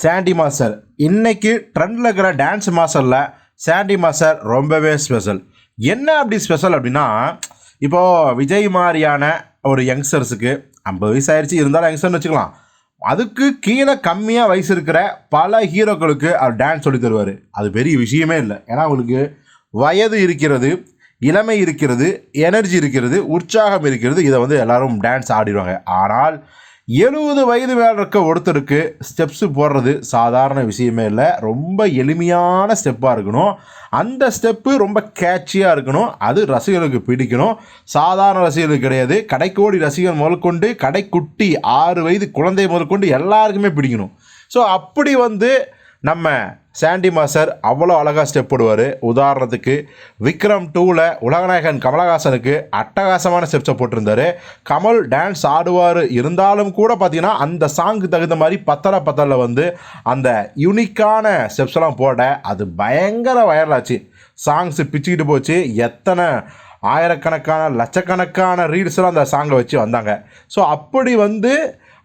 Chandy master இன்னைக்கு ட்ரெண்டில் இருக்கிற டான்ஸ் மாஸ்டரில் சாண்டி மாஸ்டர் ரொம்பவே ஸ்பெஷல் என்ன அப்படி ஸ்பெஷல் அப்படின்னா இப்போது விஜய் மாதிரியான ஒரு யங்ஸ்டர்ஸுக்கு ஐம்பது வயசு ஆயிடுச்சு இருந்தாலும் யங்ஸ்டர்னு வச்சுக்கலாம். அதுக்கு கீழே கம்மியாக வயசு இருக்கிற பல ஹீரோக்களுக்கு அவர் டான்ஸ் சொல்லி தருவார். அது பெரிய விஷயமே இல்லை. ஏன்னா அவங்களுக்கு வயது இருக்கிறது இளமை இருக்கிறது எனர்ஜி இருக்கிறது உற்சாகம் இருக்கிறது இதை வந்து எல்லாரும் டான்ஸ் ஆடிடுவாங்க. ஆனால் எழுபது வயது மேலே இருக்க ஒருத்தருக்கு ஸ்டெப்ஸு போடுறது சாதாரண விஷயமே இல்லை. ரொம்ப எளிமையான ஸ்டெப்பாக இருக்கணும். அந்த ஸ்டெப்பு ரொம்ப கேட்சியாக இருக்கணும். அது ரசிகர்களுக்கு பிடிக்கணும். சாதாரண ரசிகர்களுக்கு கிடையாது. கடைக்கோடி ரசிகர் முதற்கொண்டு கடைக்குட்டி ஆறு வயது குழந்தை முதற்கொண்டு எல்லாருக்குமே பிடிக்கணும். ஸோ அப்படி வந்து நம்ம சாண்டி மாஸ்டர் அவ்வளோ அழகாக ஸ்டெப் போடுவார். உதாரணத்துக்கு விக்ரம் டூவில் உலகநாயகன் கமலஹாசனுக்கு அட்டகாசமான ஸ்டெப்ஸை போட்டிருந்தாரு. கமல் டான்ஸ் ஆடுவார். இருந்தாலும் கூட பார்த்தீங்கன்னா அந்த சாங்கு தகுந்த மாதிரி பத்தர பத்தரில் வந்து அந்த யூனிக்கான ஸ்டெப்ஸ்லாம் போட அது பயங்கர வைரலாச்சு சாங்ஸ் பிச்சுக்கிட்டு போச்சு. எத்தனை ஆயிரக்கணக்கான லட்சக்கணக்கான ரீல்ஸ்லாம் அந்த சாங்கை வச்சு வந்தாங்க. ஸோ அப்படி வந்து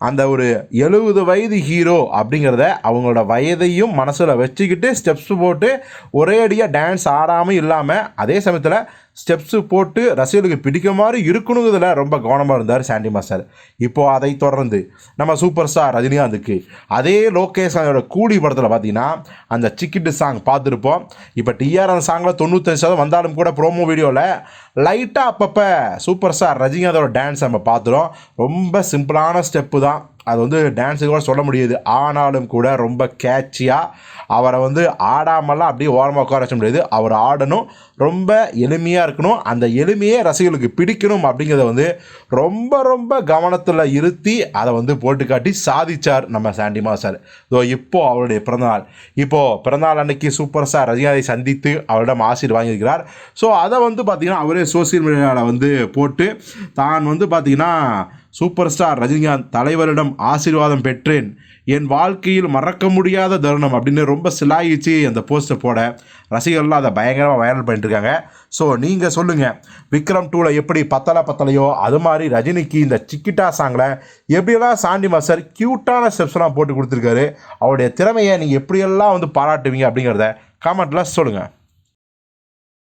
அந்த ஒரு எழுபது வயது ஹீரோ அப்படிங்கிறத அவங்களோட வயதையும் மனசில் வச்சுக்கிட்டு ஸ்டெப்ஸ் போட்டு ஒரே அடியாக டான்ஸ் ஆடாமல் இல்லாமல் அதே சமயத்தில் ஸ்டெப்ஸு போட்டு ரசிகர்களுக்கு பிடிக்க மாதிரி இருக்கணுங்கிறதுல ரொம்ப கவனமாக இருந்தார் சாண்டி மாஸ்டர். இப்போது அதை தொடர்ந்து நம்ம சூப்பர் ஸ்டார் ரஜினிகாந்துக்கு அதே லோகேஷ் அவரோட கூலி படத்தில் பார்த்தீங்கன்னா அந்த சிக்கிட்டு சாங் பார்த்துருப்போம். இப்போ டிஆர் அந்த சாங்கில் தொண்ணூத்தஞ்சு சதம் வந்தாலும் கூட ப்ரோமோ வீடியோவில் லைட்டாக அப்பப்போ சூப்பர் ஸ்டார் ரஜினிகாந்தோட டான்ஸ் நம்ம பார்த்துருவோம் ரொம்ப சிம்பிளான ஸ்டெப்பு தான். அது வந்து டான்ஸுக்கு கூட சொல்ல முடியாது. ஆனாலும் கூட ரொம்ப கேட்சியாக அவரை வந்து ஆடாமலாம் அப்படியே ஓரமாக உட்கார வச்ச முடியாது. அவர் ஆடணும். ரொம்ப எளிமையாக இருக்கணும். அந்த எளிமையே ரசிகர்களுக்கு பிடிக்கணும் அப்படிங்கிறத வந்து ரொம்ப ரொம்ப கவனத்தில் இருத்தி அதை வந்து போட்டு காட்டி சாதித்தார் நம்ம சாண்டி சார் இதோ இப்போ அவருடைய பிறந்தநாள். இப்போது பிறந்தநாள் அன்னைக்கு சூப்பர் ஸ்டார் ரஜினிகாந்தை சந்தித்து அவரிடம் ஆசீர் வாங்கியிருக்கிறார். ஸோ அதை வந்து பார்த்திங்கன்னா அவரே சோசியல் மீடியாவில் வந்து போட்டு தான் வந்து பார்த்திங்கன்னா சூப்பர் ஸ்டார் ரஜினிகாந்த் தலைவரிடம் ஆசீர்வாதம் பெற்றேன். என் வாழ்க்கையில் மறக்க முடியாத தருணம் அப்படின்னு ரொம்ப சிலாயிச்சு அந்த போஸ்ட்டை போட. ரசிகர்கள்லாம் அதை பயங்கரமாக வைரல் பண்ணிட்டுருக்காங்க. ஸோ நீங்கள் சொல்லுங்கள் விக்ரம் டூவில் எப்படி பத்தலை பத்தலையோ அது மாதிரி ரஜினிக்கு இந்த சிக்கிட்டா சாங்கில் எப்படியெல்லாம் சாண்டி மாஸ்டர் க்யூட்டான ஸ்டெப்ஸ்லாம் போட்டு கொடுத்துருக்காரு அவருடைய திறமையை நீங்கள் எப்படியெல்லாம் வந்து பாராட்டுவீங்க அப்படிங்கிறத காமெண்ட்டில் சொல்லுங்கள்